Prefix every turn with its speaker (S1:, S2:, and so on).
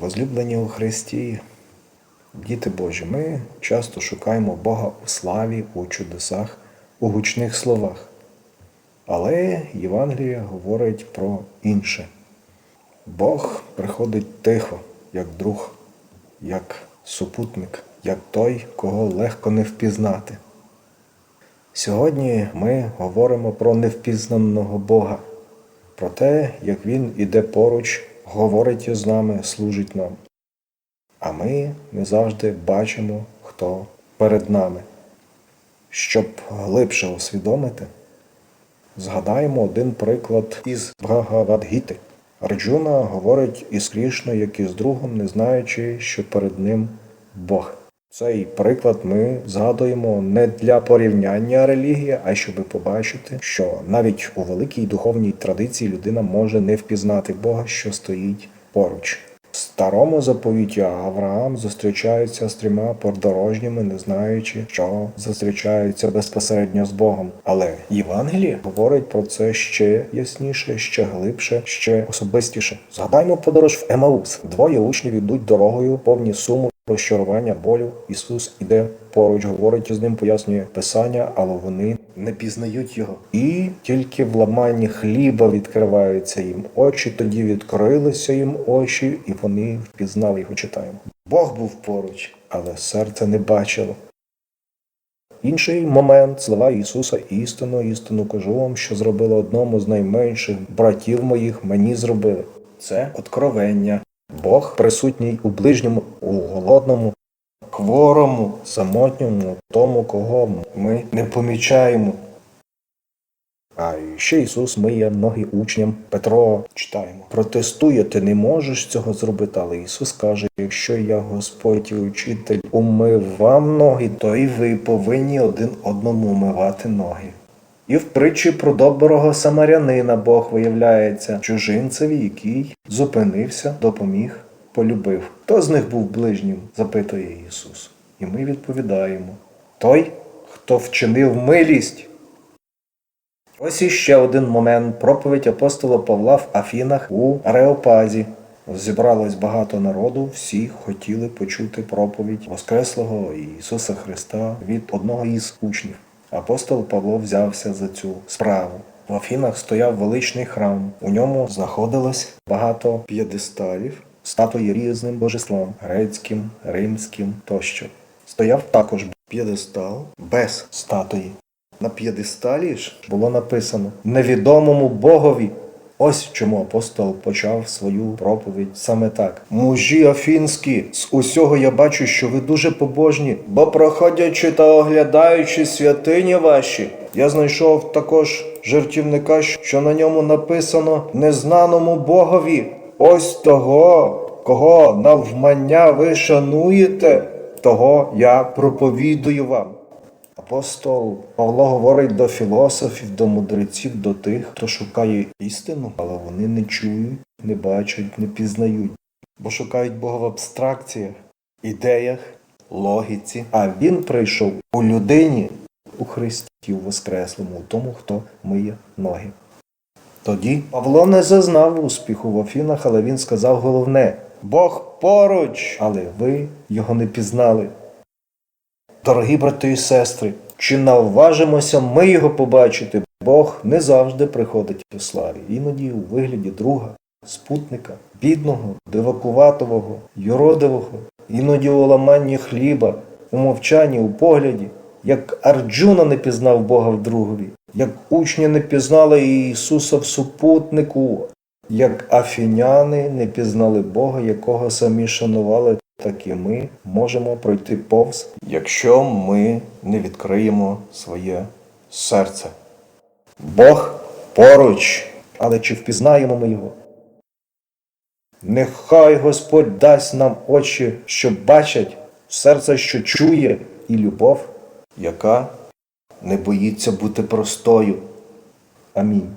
S1: Возлюблені у Христі, діти Божі, ми часто шукаємо Бога у славі, у чудесах, у гучних словах. Але Євангеліє говорить про інше. Бог приходить тихо, як друг, як супутник, як той, кого легко не впізнати. Сьогодні ми говоримо про невпізнаного Бога, про те, як Він іде поруч, говорить з нами, служить нам. А ми не завжди бачимо, хто перед нами. Щоб глибше усвідомити, згадаємо один приклад із Бхагавадгіти. Арджуна говорить із Крішною, як із другом, не знаючи, що перед ним Бог. Цей приклад ми згадуємо не для порівняння релігії, а щоб побачити, що навіть у великій духовній традиції людина може не впізнати Бога, що стоїть поруч. В старому заповіті Авраам зустрічається з трьома подорожніми, не знаючи, що зустрічаються безпосередньо з Богом. Але Євангеліє говорить про це ще ясніше, ще глибше, ще особистіше. Згадаймо подорож в Емаус. Двоє учнів ідуть дорогою, повні суму. Розчарування болю Ісус іде поруч, говорить з ним, пояснює Писання, але вони не пізнають його. І тільки в ламанні хліба відкриваються їм очі, тоді відкрилися їм очі, і вони впізнали його. Читаємо. Бог був поруч, але серце не бачило. Інший момент слова Ісуса істину, істину кажу вам, що зробили одному з найменших братів моїх, мені зробили. Це откровення. Бог присутній у ближньому, у голодному, хворому, самотньому, тому, кого ми не помічаємо. А ще Ісус миє ноги учням Петро читаємо. Протестує, ти не можеш цього зробити, але Ісус каже: якщо я Господь і учитель умив вам ноги, то і ви повинні один одному умивати ноги. І в притчі про доброго самарянина Бог виявляється чужинцеві, який зупинився, допоміг, полюбив. Хто з них був ближнім? запитує Ісус. І ми відповідаємо: Той, хто вчинив милість. Ось іще один момент проповідь апостола Павла в Афінах у Ареопазі. Зібралось багато народу, всі хотіли почути проповідь Воскреслого Ісуса Христа від одного із учнів. Апостол Павло взявся за цю справу. В Афінах стояв величний храм. У ньому знаходилось багато п'єдесталів, статуї різним божествам грецьким, римським тощо. Стояв також п'єдестал без статуї. На п'єдесталі ж було написано невідомому Богові. Ось чому апостол почав свою проповідь саме так. Мужі афінські, з усього я бачу, що ви дуже побожні, бо проходячи та оглядаючи святині ваші, я знайшов також жертівника, що на ньому написано незнаному Богові. Ось того, кого навмання ви шануєте, того я проповідую вам. Апостол Павло говорить до філософів, до мудреців, до тих, хто шукає істину, але вони не чують, не бачать, не пізнають, бо шукають Бога в абстракціях, ідеях, логіці. А він прийшов у людині, у Христі, у Воскреслому, у тому, хто миє ноги. Тоді Павло не зазнав успіху в Афінах, але він сказав головне: Бог поруч, але ви його не пізнали. Дорогі брати і сестри, чи наважимося ми його побачити? Бог не завжди приходить у славі, іноді у вигляді друга, спутника, бідного, дивакуватого, юродивого, іноді у ламанні хліба, у мовчанні, у погляді, як Арджуна не пізнав Бога в другові, як учні не пізнали Ісуса в супутнику, як афіняни не пізнали Бога, якого самі шанували так і ми можемо пройти повз, якщо ми не відкриємо своє серце. Бог поруч, але чи впізнаємо ми його? Нехай Господь дасть нам очі, що бачать, серце, що чує, і любов, яка не боїться бути простою. Амінь.